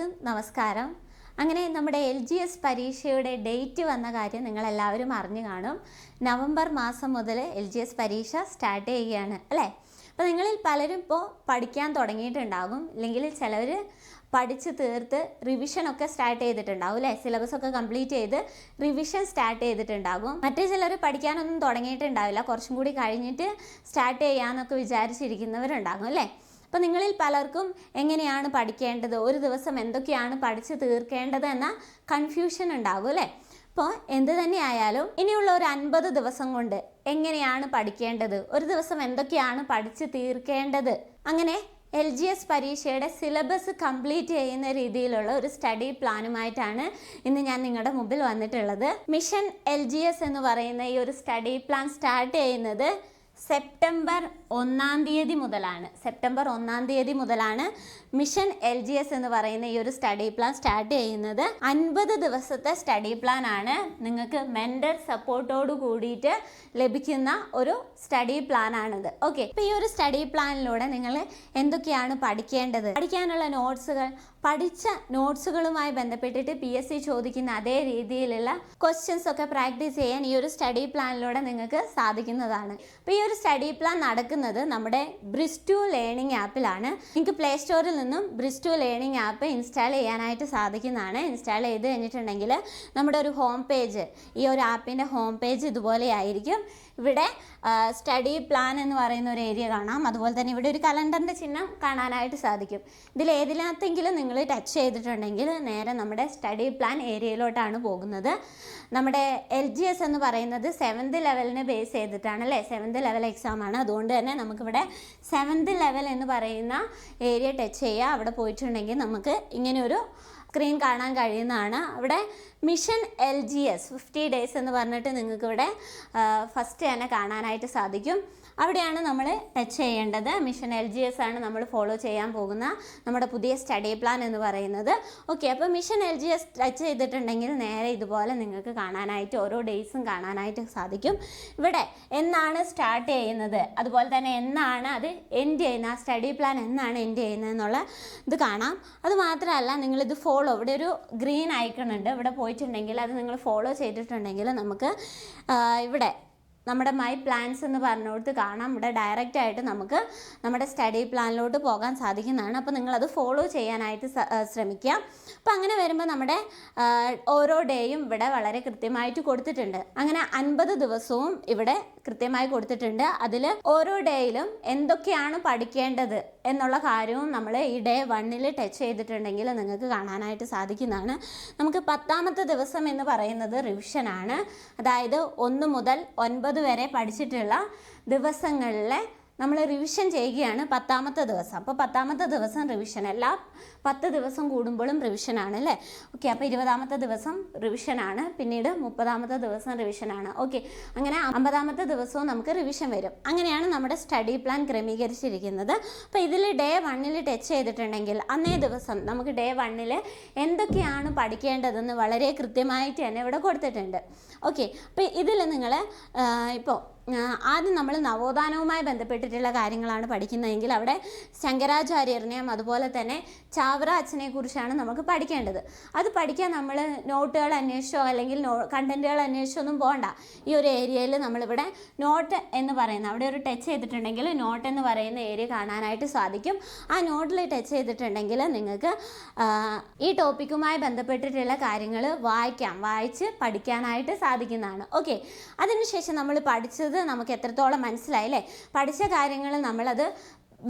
എല്ലാവർക്കും നമസ്കാരം. അങ്ങനെ നമ്മുടെ എൽ ജി എസ് പരീക്ഷയുടെ ഡേറ്റ് വന്ന കാര്യം നിങ്ങളെല്ലാവരും അറിഞ്ഞു കാണും. നവംബർ മാസം മുതൽ എൽ ജി എസ് പരീക്ഷ സ്റ്റാർട്ട് ചെയ്യുകയാണ് അല്ലേ? അപ്പോൾ നിങ്ങളിൽ പലരും ഇപ്പോൾ പഠിക്കാൻ തുടങ്ങിയിട്ടുണ്ടാകും. അല്ലെങ്കിൽ ചിലവർ പഠിച്ച് തീർത്ത് റിവിഷനൊക്കെ സ്റ്റാർട്ട് ചെയ്തിട്ടുണ്ടാവും അല്ലേ? സിലബസ് ഒക്കെ കംപ്ലീറ്റ് ചെയ്ത് റിവിഷൻ സ്റ്റാർട്ട് ചെയ്തിട്ടുണ്ടാകും. മറ്റു ചിലർ പഠിക്കാനൊന്നും തുടങ്ങിയിട്ടുണ്ടാവില്ല. കുറച്ചും കൂടി കഴിഞ്ഞിട്ട് സ്റ്റാർട്ട് ചെയ്യാമെന്നൊക്കെ വിചാരിച്ചിരിക്കുന്നവരുണ്ടാകും അല്ലേ? അപ്പോൾ നിങ്ങളിൽ പലർക്കും എങ്ങനെയാണ് പഠിക്കേണ്ടത്? ഒരു ദിവസം എന്തൊക്കെയാണ് പഠിച്ച് തീർക്കേണ്ടത് എന്ന കൺഫ്യൂഷൻ ഉണ്ടാകും അല്ലേ? അപ്പോൾ എന്ത് തന്നെയായാലും ഇനിയുള്ള ഒരു അൻപത് ദിവസം കൊണ്ട് എങ്ങനെയാണ് പഠിക്കേണ്ടത്? ഒരു ദിവസം എന്തൊക്കെയാണ് പഠിച്ച് തീർക്കേണ്ടത്? അങ്ങനെ എൽ ജി എസ് പരീക്ഷയുടെ സിലബസ് കംപ്ലീറ്റ് ചെയ്യുന്ന രീതിയിലുള്ള ഒരു സ്റ്റഡി പ്ലാനുമായിട്ടാണ് ഇന്ന് ഞാൻ നിങ്ങളുടെ മുമ്പിൽ വന്നിട്ടുള്ളത്. മിഷൻ എൽ ജി എസ് എന്ന് പറയുന്ന ഈ ഒരു സ്റ്റഡി പ്ലാൻ സ്റ്റാർട്ട് ചെയ്യുന്നത് സെപ്റ്റംബർ ഒന്നാം തീയതി മുതലാണ്. സെപ്റ്റംബർ ഒന്നാം തീയതി മുതലാണ് മിഷൻ എൽ ജി എസ് എന്ന് പറയുന്ന ഈ ഒരു സ്റ്റഡി പ്ലാൻ സ്റ്റാർട്ട് ചെയ്യുന്നത്. അൻപത് ദിവസത്തെ സ്റ്റഡി പ്ലാൻ ആണ് നിങ്ങൾക്ക് മെന്റർ സപ്പോർട്ടോട് കൂടിയിട്ട് ലഭിക്കുന്ന ഒരു സ്റ്റഡി പ്ലാൻ ആണിത്. ഓക്കെ. അപ്പോൾ ഈ ഒരു സ്റ്റഡി പ്ലാനിലൂടെ നിങ്ങൾ എന്തൊക്കെയാണ് പഠിക്കേണ്ടത്? പഠിക്കാനുള്ള നോട്ട്സുകൾ പഠിച്ച നോട്ട്സുകളുമായി ബന്ധപ്പെട്ടിട്ട് പി എസ് സി ചോദിക്കുന്ന അതേ രീതിയിലുള്ള ക്വസ്റ്റ്യൻസ് ഒക്കെ പ്രാക്ടീസ് ചെയ്യാൻ ഈ ഒരു സ്റ്റഡി പ്ലാനിലൂടെ നിങ്ങൾക്ക് സാധിക്കുന്നതാണ്. അപ്പോൾ ഈ ഒരു സ്റ്റഡി പ്ലാൻ നടക്കുന്നത് നമ്മുടെ ബ്രിസ്റ്റു ലേണിംഗ് ആപ്പിലാണ് നിങ്ങൾക്ക് പ്ലേ സ്റ്റോറിൽ നിന്നും ബ്രിസ്റ്റു ലേണിംഗ് ആപ്പ് ഇൻസ്റ്റാൾ ചെയ്യാനായിട്ട് സാധിക്കുന്നതാണ്. ഇൻസ്റ്റാൾ ചെയ്ത് കഴിഞ്ഞിട്ടുണ്ടെങ്കിൽ നമ്മുടെ ഒരു ഹോം പേജ് ഈ ഒരു ആപ്പിന്റെ ഹോം പേജ് ഇതുപോലെ ആയിരിക്കും ഇവിടെ സ്റ്റഡി പ്ലാൻ എന്ന് പറയുന്ന ഒരു ഏരിയ കാണാം. അതുപോലെ തന്നെ ഇവിടെ ഒരു കലണ്ടറിന്റെ ചിഹ്നം കാണാനായിട്ട് സാധിക്കും. ഇതിൽ ഏതിനകത്തെങ്കിലും നിങ്ങൾ ടച്ച് ചെയ്തിട്ടുണ്ടെങ്കിൽ നേരെ നമ്മുടെ സ്റ്റഡി പ്ലാൻ ഏരിയയിലോട്ടാണ് പോകുന്നത്. നമ്മുടെ എൽ ജി എസ് എന്ന് പറയുന്നത് സെവൻത് ലെവലിനെ ബേസ് ചെയ്തിട്ടാണ് അല്ലേ? സെവൻത് ലെവൽ എക്സാം ആണ്. അതുകൊണ്ട് തന്നെ നമുക്കിവിടെ സെവൻത് ലെവൽ എന്ന് പറയുന്ന ഏരിയ ടച്ച് ചെയ്യുക അവിടെ പോയിട്ടുണ്ടെങ്കിൽ നമുക്ക് ഇങ്ങനെ ഒരു സ്ക്രീൻ കാണാൻ കഴിയുന്നതാണ്. അവിടെ mission L G S fifty days എന്ന് പറഞ്ഞിട്ട് നിങ്ങൾക്കിവിടെ ഫസ്റ്റ് തന്നെ കാണാനായിട്ട് സാധിക്കും. അവിടെയാണ് നമ്മൾ ടച്ച് ചെയ്യേണ്ടത്. മിഷൻ എൽ ജി എസ് ആണ് നമ്മൾ ഫോളോ ചെയ്യാൻ പോകുന്ന നമ്മുടെ പുതിയ സ്റ്റഡി പ്ലാൻ എന്ന് പറയുന്നത്. ഓക്കെ അപ്പോൾ mission L G S touch ചെയ്തിട്ടുണ്ടെങ്കിൽ നേരെ ഇതുപോലെ നിങ്ങൾക്ക് കാണാനായിട്ട് ഓരോ ഡേയ്സും കാണാനായിട്ട് സാധിക്കും. ഇവിടെ എന്നാണ് സ്റ്റാർട്ട് ചെയ്യുന്നത്? അതുപോലെ തന്നെ എന്നാണ് അത് എൻഡ് ചെയ്യുന്നത്? ആ സ്റ്റഡി പ്ലാൻ എന്നാണ് എൻഡ് ചെയ്യുന്നത് എന്നുള്ള ഇത് കാണാം. അതുമാത്രമല്ല നിങ്ങളിത് ഫോളോ ഇവിടെ ഒരു ഗ്രീൻ ഐക്കൺ ഉണ്ട്. ഇവിടെ പോയിട്ടുണ്ടെങ്കിൽ അത് നിങ്ങൾ ഫോളോ ചെയ്തിട്ടുണ്ടെങ്കിൽ നമുക്ക് ഇവിടെ നമ്മുടെ മൈ പ്ലാൻസ് എന്ന് പറഞ്ഞോടത്ത് കാണാം. ഇവിടെ ഡയറക്റ്റ് ആയിട്ട് നമുക്ക് നമ്മുടെ സ്റ്റഡി പ്ലാനിലോട്ട് പോകാൻ സാധിക്കുന്നതാണ്. അപ്പോൾ നിങ്ങളത് ഫോളോ ചെയ്യാനായിട്ട് ശ്രമിക്കുക. അപ്പോൾ അങ്ങനെ വരുമ്പോൾ നമ്മുടെ ഓരോ ഡേയും ഇവിടെ വളരെ കൃത്യമായിട്ട് കൊടുത്തിട്ടുണ്ട്. അങ്ങനെ അൻപത് ദിവസവും ഇവിടെ കൃത്യമായി കൊടുത്തിട്ടുണ്ട്. അതിൽ ഓരോ ഡേയിലും എന്തൊക്കെയാണ് പഠിക്കേണ്ടത്? എന്നുള്ള കാര്യവും നമ്മൾ ഈ ഡേ വണ്ണിൽ ടച്ച് ചെയ്തിട്ടുണ്ടെങ്കിൽ നിങ്ങൾക്ക് കാണാനായിട്ട് സാധിക്കുന്നതാണ്. നമുക്ക് പത്താമത്തെ ദിവസം എന്ന് പറയുന്നത് റിവിഷനാണ് അതായത് ഒന്ന് മുതൽ ഒൻപത് വരെ പഠിച്ചിട്ടുള്ള ദിവസങ്ങളിലെ നമ്മൾ റിവിഷൻ ചെയ്യുകയാണ് പത്താമത്തെ ദിവസം. അപ്പോൾ പത്താമത്തെ ദിവസം റിവിഷൻ എല്ലാ പത്ത് ദിവസം കൂടുമ്പോഴും റിവിഷനാണ് അല്ലേ? ഓക്കെ അപ്പോൾ ഇരുപതാമത്തെ ദിവസം റിവിഷനാണ് പിന്നീട് മുപ്പതാമത്തെ ദിവസം റിവിഷനാണ് ഓക്കെ അങ്ങനെ അമ്പതാമത്തെ ദിവസവും നമുക്ക് റിവിഷൻ വരും. അങ്ങനെയാണ് നമ്മുടെ സ്റ്റഡി പ്ലാൻ ക്രമീകരിച്ചിരിക്കുന്നത്. അപ്പോൾ ഇതിൽ ഡേ വണ്ണിൽ ടച്ച് ചെയ്തിട്ടുണ്ടെങ്കിൽ അന്നേ ദിവസം നമുക്ക് ഡേ വണ്ണിൽ എന്തൊക്കെയാണ് പഠിക്കേണ്ടതെന്ന് വളരെ കൃത്യമായിട്ട് തന്നെ ഇവിടെ കൊടുത്തിട്ടുണ്ട്. ഓക്കെ അപ്പോൾ ഇതിൽ നിങ്ങൾ ഇപ്പോൾ ആദ്യം നമ്മൾ നവോത്ഥാനവുമായി ബന്ധപ്പെട്ടിട്ടുള്ള കാര്യങ്ങളാണ് പഠിക്കുന്നതെങ്കിൽ അവിടെ ശങ്കരാചാര്യറിനെയും അതുപോലെ തന്നെ ചാവറ അച്ഛനെ കുറിച്ചാണ് നമുക്ക് പഠിക്കേണ്ടത്. അത് പഠിക്കാൻ നമ്മൾ നോട്ടുകൾ അന്വേഷിച്ചോ അല്ലെങ്കിൽ നോ കണ്ടന്റുകൾ അന്വേഷിച്ചോ ഒന്നും പോകണ്ട ഈ ഒരു ഏരിയയിൽ നമ്മളിവിടെ നോട്ട് എന്ന് പറയുന്ന അവിടെ ഒരു ടച്ച് ചെയ്തിട്ടുണ്ടെങ്കിൽ നോട്ട് എന്ന് പറയുന്ന ഏരിയ കാണാനായിട്ട് സാധിക്കും. ആ നോട്ടിൽ ടച്ച് ചെയ്തിട്ടുണ്ടെങ്കിൽ നിങ്ങൾക്ക് ഈ ടോപ്പിക്കുമായി ബന്ധപ്പെട്ടിട്ടുള്ള കാര്യങ്ങൾ വായിക്കാം. വായിച്ച് പഠിക്കാനായിട്ട് സാധിക്കുന്നതാണ്. ഓക്കെ. അതിനുശേഷം നമ്മൾ പഠിച്ചത് നമുക്ക് എത്രത്തോളം മനസ്സിലായി അല്ലേ? പഠിച്ച കാര്യങ്ങൾ നമ്മളത്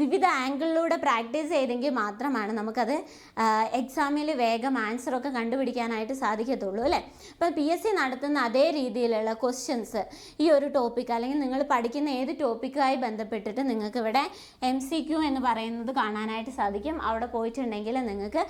വിവിധ ആംഗിളിലൂടെ പ്രാക്ടീസ് ചെയ്തെങ്കിൽ മാത്രമാണ് നമുക്കത് എക്സാമിൽ വേഗം ആൻസറൊക്കെ കണ്ടുപിടിക്കാനായിട്ട് സാധിക്കത്തുള്ളൂ അല്ലേ? അപ്പോൾ പി എസ് സി നടത്തുന്ന അതേ രീതിയിലുള്ള ക്വസ്റ്റ്യൻസ് ഈ ഒരു ടോപ്പിക്ക് അല്ലെങ്കിൽ നിങ്ങൾ പഠിക്കുന്ന ഏത് ടോപ്പിക്കുമായി ബന്ധപ്പെട്ടിട്ട് നിങ്ങൾക്ക് ഇവിടെ എം സി ക്യു എന്ന് പറയുന്നത് കാണാനായിട്ട് സാധിക്കും. അവിടെ പോയിട്ടുണ്ടെങ്കിൽ നിങ്ങൾക്ക്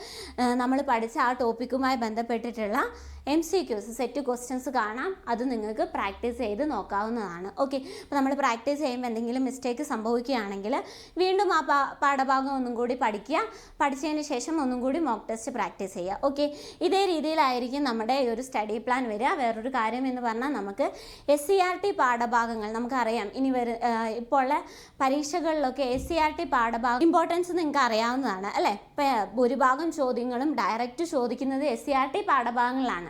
നമ്മൾ പഠിച്ച ആ ടോപ്പിക്കുമായി ബന്ധപ്പെട്ടിട്ടുള്ള M C Qs set questions കാണാം. അത് നിങ്ങൾക്ക് പ്രാക്ടീസ് ചെയ്ത് നോക്കാവുന്നതാണ്. ഓക്കെ അപ്പോൾ നമ്മൾ പ്രാക്ടീസ് ചെയ്യുമ്പോൾ എന്തെങ്കിലും മിസ്റ്റേക്ക് സംഭവിക്കുകയാണെങ്കിൽ വീണ്ടും ആ പാഠഭാഗം ഒന്നും കൂടി പഠിക്കുക. പഠിച്ചതിന് ശേഷം ഒന്നും കൂടി മോക്ക് ടെസ്റ്റ് പ്രാക്ടീസ് ചെയ്യുക. ഓക്കെ ഇതേ രീതിയിലായിരിക്കും നമ്മുടെ ഒരു സ്റ്റഡി പ്ലാൻ വരിക. വേറൊരു കാര്യം എന്ന് പറഞ്ഞാൽ നമുക്ക് എസ് സി ആർ ടി പാഠഭാഗങ്ങൾ നമുക്കറിയാം. ഇനി വരു ഇപ്പോൾ ഉള്ള പരീക്ഷകളിലൊക്കെ എസ് സി ആർ ടി പാഠഭാഗം ഇമ്പോർട്ടൻസ് നിങ്ങൾക്ക് അറിയാവുന്നതാണ്. അല്ലേ? ഇപ്പോൾ ഭൂരിഭാഗം ചോദ്യങ്ങളും ഡയറക്റ്റ് ചോദിക്കുന്നത് എസ് സി ആർ ടി പാഠഭാഗങ്ങളാണ്.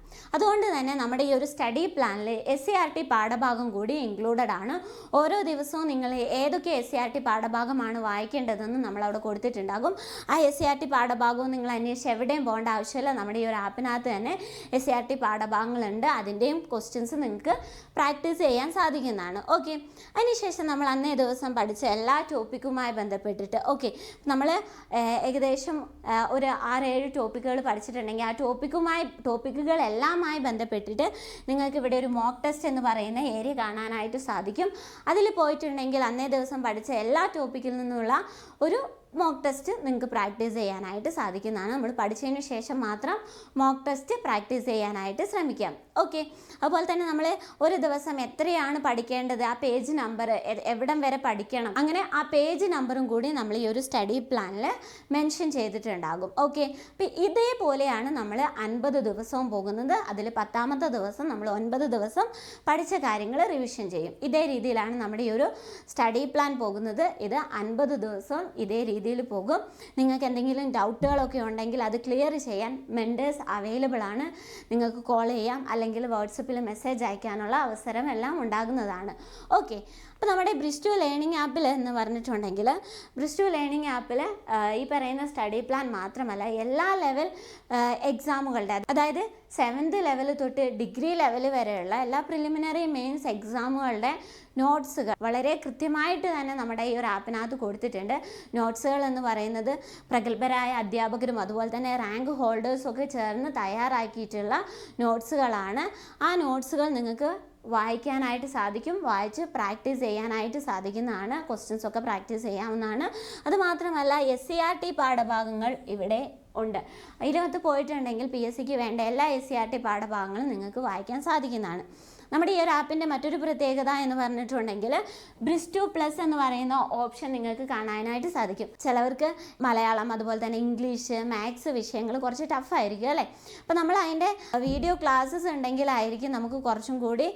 അതുകൊണ്ട് തന്നെ നമ്മുടെ ഈ ഒരു സ്റ്റഡി പ്ലാനിൽ എസ് സി ആർ ടി പാഠഭാഗം കൂടി ഇൻക്ലൂഡഡ് ആണ്. ഓരോ ദിവസവും നിങ്ങൾ ഏതൊക്കെ എസ് സി ആർ ടി പാഠഭാഗമാണ് വായിക്കേണ്ടതെന്ന് നമ്മൾ അവിടെ കൊടുത്തിട്ടുണ്ടാകും. ആ എസ് സി ആർ ടി പാഠഭാഗവും നിങ്ങൾ അന്വേഷിച്ച് എവിടെയും പോകേണ്ട ആവശ്യമില്ല. നമ്മുടെ ഈ ഒരു ആപ്പിനകത്ത് തന്നെ എസ് സി ആർ ടി പാഠഭാഗങ്ങളുണ്ട്. അതിന്റെയും ക്വസ്റ്റ്യൻസ് നിങ്ങൾക്ക് പ്രാക്ടീസ് ചെയ്യാൻ സാധിക്കുന്നതാണ്. ഓക്കെ അതിനുശേഷം നമ്മൾ അന്നേ ദിവസം പഠിച്ച എല്ലാ ടോപ്പിക്കുമായി ബന്ധപ്പെട്ടിട്ട് ഓക്കെ നമ്മൾ ഏകദേശം ഒരു ആറ് ഏഴ് ടോപ്പിക്കുകൾ പഠിച്ചിട്ടുണ്ടെങ്കിൽ ആ ടോപ്പിക്കുമായി ടോപ്പിക്കുകളെല്ലാമായി ബന്ധപ്പെട്ടിട്ട് നിങ്ങൾക്ക് ഇവിടെ ഒരു മോക്ക് ടെസ്റ്റ് എന്ന് പറയുന്ന ഏരിയ കാണാനായിട്ട് സാധിക്കും. അതിൽ പോയിട്ടുണ്ടെങ്കിൽ അന്നേ ദിവസം പഠിച്ച എല്ലാ ടോപ്പിക്കിൽ നിന്നുള്ള ഒരു മോക്ക് ടെസ്റ്റ് നിങ്ങൾക്ക് പ്രാക്ടീസ് ചെയ്യാനായിട്ട് സാധിക്കുന്നതാണ്. നമ്മൾ പഠിച്ചതിന് ശേഷം മാത്രം മോക്ക് ടെസ്റ്റ് പ്രാക്ടീസ് ചെയ്യാനായിട്ട് ശ്രമിക്കാം. ഓക്കെ. അതുപോലെ തന്നെ നമ്മൾ ഒരു ദിവസം എത്രയാണ് പഠിക്കേണ്ടത്? ആ പേജ് നമ്പർ എവിടം വരെ പഠിക്കണം? അങ്ങനെ ആ പേജ് നമ്പറും കൂടി നമ്മൾ ഈ ഒരു സ്റ്റഡി പ്ലാനിൽ മെൻഷൻ ചെയ്തിട്ടുണ്ടാകും. ഓക്കെ. അപ്പം ഇതേപോലെയാണ് നമ്മൾ അൻപത് ദിവസവും പോകുന്നത്. അതിൽ പത്താമത്തെ ദിവസം നമ്മൾ ഒൻപത് ദിവസം പഠിച്ച കാര്യങ്ങൾ റിവിഷൻ ചെയ്യും. ഇതേ രീതിയിലാണ് നമ്മുടെ ഈ ഒരു സ്റ്റഡി പ്ലാൻ പോകുന്നത്. ഇത് അൻപത് ദിവസം ഇതേ രീതിയിൽ പോകും. നിങ്ങൾക്ക് എന്തെങ്കിലും ഡൗട്ടുകളൊക്കെ ഉണ്ടെങ്കിൽ അത് ക്ലിയർ ചെയ്യാൻ മെന്റേഴ്സ് അവൈലബിൾ ആണ് നിങ്ങൾക്ക് കോൾ ചെയ്യാം. അല്ലെങ്കിൽ വാട്സപ്പിൽ മെസ്സേജ് അയക്കാനുള്ള അവസരം എല്ലാം ഉണ്ടാകുന്നതാണ്. ഓക്കെ അപ്പോൾ നമ്മുടെ ബ്രിസ്റ്റു ലേണിംഗ് ആപ്പിൽ എന്ന് പറഞ്ഞിട്ടുണ്ടെങ്കിൽ ബ്രിസ്റ്റു ലേണിംഗ് ആപ്പിൽ ഈ പറയുന്ന സ്റ്റഡി പ്ലാൻ മാത്രമല്ല എല്ലാ ലെവൽ എക്സാമുകളുടെ അതായത് സെവൻത്ത് ലെവൽ തൊട്ട് ഡിഗ്രി ലെവൽ വരെയുള്ള എല്ലാ പ്രിലിമിനറി മെയിൻസ് എക്സാമുകളുടെ നോട്ട്സുകൾ വളരെ കൃത്യമായിട്ട് തന്നെ നമ്മുടെ ഈ ഒരു ആപ്പിനകത്ത് കൊടുത്തിട്ടുണ്ട്. നോട്ട്സുകൾ എന്ന് പറയുന്നത് പ്രഗത്ഭരായ അധ്യാപകരും അതുപോലെ തന്നെ റാങ്ക് ഹോൾഡേഴ്സും ഒക്കെ ചേർന്ന് തയ്യാറാക്കിയിട്ടുള്ള നോട്ട്സുകളാണ്. ആ നോട്ട്സുകൾ നിങ്ങൾക്ക് വായിക്കാനായിട്ട് സാധിക്കും. വായിച്ച് പ്രാക്ടീസ് ചെയ്യാനായിട്ട് സാധിക്കുന്നതാണ്. ക്വസ്റ്റ്യൻസ് ഒക്കെ പ്രാക്ടീസ് ചെയ്യാവുന്നതാണ്. അതുമാത്രമല്ല എസ് സി ആർ ടി പാഠഭാഗങ്ങൾ ഇവിടെ ഉണ്ട്. ഇതിനകത്ത് പോയിട്ടുണ്ടെങ്കിൽ പി എസ് സിക്ക് വേണ്ട എല്ലാ എസ് സി ആർ ടി പാഠഭാഗങ്ങളും നിങ്ങൾക്ക് വായിക്കാൻ സാധിക്കുന്നതാണ്. നമ്മുടെ ഈ ഒരു ആപ്പിന്റെ മറ്റൊരു പ്രത്യേകത എന്ന് പറഞ്ഞിട്ടുണ്ടെങ്കിൽ ബ്രിസ്റ്റു പ്ലസ് എന്ന് പറയുന്ന ഓപ്ഷൻ നിങ്ങൾക്ക് കാണാനായിട്ട് സാധിക്കും. ചിലവർക്ക് മലയാളം അതുപോലെ തന്നെ ഇംഗ്ലീഷ് മാത്സ് വിഷയങ്ങൾ കുറച്ച് ടഫായിരിക്കും അല്ലേ? അപ്പോൾ നമ്മൾ അതിന്റെ വീഡിയോ ക്ലാസ്സസ് ഉണ്ടെങ്കിലായിരിക്കും നമുക്ക് കുറച്ചും കൂടി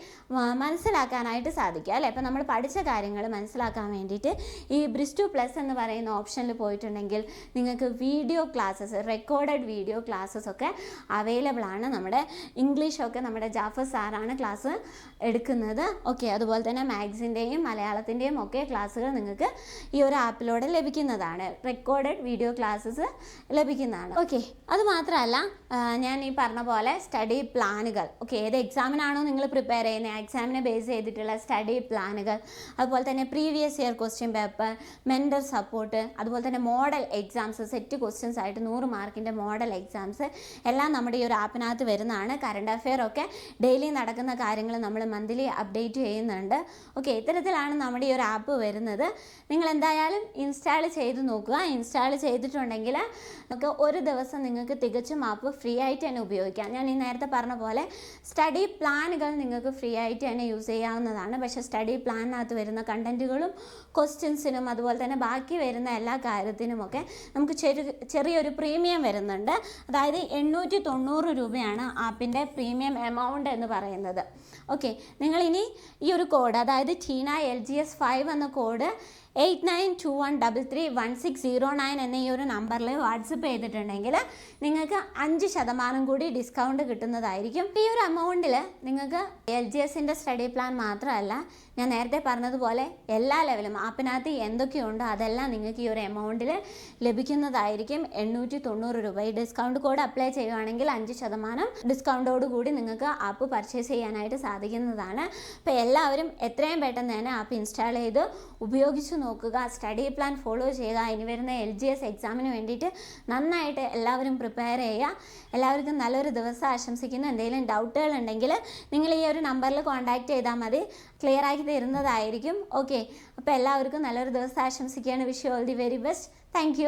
മനസ്സിലാക്കാനായിട്ട് സാധിക്കുക അല്ലേ? അപ്പോൾ നമ്മൾ പഠിച്ച കാര്യങ്ങൾ മനസ്സിലാക്കാൻ വേണ്ടിയിട്ട് ഈ ബ്രിസ്റ്റു പ്ലസ് എന്ന് പറയുന്ന ഓപ്ഷനിൽ പോയിട്ടുണ്ടെങ്കിൽ നിങ്ങൾക്ക് video classes recorded video classes ഒക്കെ അവൈലബിൾ ആണ് നമ്മുടെ ഇംഗ്ലീഷൊക്കെ നമ്മുടെ ജാഫർ സാറാണ് ക്ലാസ് എടുക്കുന്നത്. ഓക്കെ അതുപോലെ തന്നെ മാത്സിന്റെയും മലയാളത്തിന്റെയും ഒക്കെ ക്ലാസ്സുകൾ നിങ്ങൾക്ക് ഈ ഒരു ആപ്പിലൂടെ ലഭിക്കുന്നതാണ്. റെക്കോർഡഡ് വീഡിയോ ക്ലാസ്സസ് ലഭിക്കുന്നതാണ്. ഓക്കെ അത് മാത്രമല്ല ഞാൻ ഈ പറഞ്ഞ പോലെ സ്റ്റഡി പ്ലാനുകൾ ഓക്കെ ഏത് എക്സാമിനാണോ നിങ്ങൾ പ്രിപ്പയർ ചെയ്യുന്നത് എക്സാമിനെ ബേസ് ചെയ്തിട്ടുള്ള സ്റ്റഡി പ്ലാനുകൾ അതുപോലെ തന്നെ previous year question paper mentor support അതുപോലെ തന്നെ മോഡൽ എക്സാംസ് സെറ്റ് ക്വസ്റ്റ്യൻസ് ആയിട്ട് നൂറ് മാർക്കിന്റെ മോഡൽ എക്സാംസ് എല്ലാം നമ്മുടെ ഈ ഒരു ആപ്പിനകത്ത് വരുന്നതാണ്. കറണ്ട് അഫെയർ ഒക്കെ ഡെയിലി നടക്കുന്ന കാര്യങ്ങൾ നമ്മൾ മന്ത്ലി അപ്ഡേറ്റ് ചെയ്യുന്നുണ്ട്. ഓക്കെ ഇത്തരത്തിലാണ് നമ്മുടെ ഈ ഒരു ആപ്പ് വരുന്നത്. നിങ്ങൾ എന്തായാലും ഇൻസ്റ്റാൾ ചെയ്ത് നോക്കുക. ഇൻസ്റ്റാൾ ചെയ്തിട്ടുണ്ടെങ്കിൽ നമുക്ക് ഒരു ദിവസം നിങ്ങൾക്ക് തികച്ചും ആപ്പ് ഫ്രീ ആയിട്ട് തന്നെ ഉപയോഗിക്കാം. ഞാൻ ഈ നേരത്തെ പറഞ്ഞ പോലെ സ്റ്റഡി പ്ലാനുകൾ നിങ്ങൾക്ക് ഫ്രീ ആയിട്ട് തന്നെ യൂസ് ചെയ്യാവുന്നതാണ്. പക്ഷേ സ്റ്റഡി പ്ലാനിനകത്ത് വരുന്ന കണ്ടന്റുകളും ക്വസ്റ്റ്യൻസിനും അതുപോലെ തന്നെ ബാക്കി വരുന്ന എല്ലാ കാര്യത്തിനുമൊക്കെ നമുക്ക് ചെറു ചെറിയൊരു പ്രീമിയം വരുന്നുണ്ട്. അതായത് എണ്ണൂറ്റി തൊണ്ണൂറ് രൂപയാണ് ആപ്പിന്റെ പ്രീമിയം എമൗണ്ട് എന്ന് പറയുന്നത്. ഓക്കെ നിങ്ങളിനി ഈ ഒരു കോഡ് അതായത് Tina L G S five എന്ന code eight nine two one double three one six zero nine എന്ന ഈ ഒരു നമ്പറിൽ വാട്സപ്പ് ചെയ്തിട്ടുണ്ടെങ്കിൽ നിങ്ങൾക്ക് അഞ്ച് ശതമാനം കൂടി ഡിസ്കൗണ്ട് കിട്ടുന്നതായിരിക്കും. ഈ ഒരു എമൗണ്ടിൽ നിങ്ങൾക്ക് എൽ ജി എസിന്റെ സ്റ്റഡി പ്ലാൻ മാത്രമല്ല ഞാൻ നേരത്തെ പറഞ്ഞതുപോലെ എല്ലാ ലെവലും ആപ്പിനകത്ത് എന്തൊക്കെയുണ്ടോ അതെല്ലാം നിങ്ങൾക്ക് ഈ ഒരു എമൗണ്ടിൽ ലഭിക്കുന്നതായിരിക്കും. എണ്ണൂറ്റി തൊണ്ണൂറ് രൂപ. ഈ ഡിസ്കൗണ്ട് കോഡ് അപ്ലൈ ചെയ്യുകയാണെങ്കിൽ അഞ്ച് ശതമാനം ഡിസ്കൗണ്ടോട് കൂടി നിങ്ങൾക്ക് ആപ്പ് പർച്ചേസ് ചെയ്യാനായിട്ട് സാധിക്കുന്നതാണ്. അപ്പോൾ എല്ലാവരും എത്രയും പെട്ടെന്ന് തന്നെ ആപ്പ് ഇൻസ്റ്റാൾ ചെയ്ത് ഉപയോഗിച്ച് നോക്കുക സ്റ്റഡി പ്ലാൻ ഫോളോ ചെയ്യുക ഇനി വരുന്ന എൽ ജി എസ് എക്സാമിന് വേണ്ടിയിട്ട് നന്നായിട്ട് എല്ലാവരും പ്രിപ്പയർ ചെയ്യുക. എല്ലാവർക്കും നല്ലൊരു ദിവസം ആശംസിക്കുന്നു. എന്തെങ്കിലും ഡൗട്ടുകൾ ഉണ്ടെങ്കിൽ നിങ്ങൾ ഈ ഒരു നമ്പറിൽ കോൺടാക്റ്റ് ചെയ്താൽ മതി. ക്ലിയർ ആക്കി തരുന്നതായിരിക്കും. ഓക്കെ അപ്പോൾ എല്ലാവർക്കും നല്ലൊരു ദിവസം ആശംസിക്കുകയാണ്. Wish all the very best thank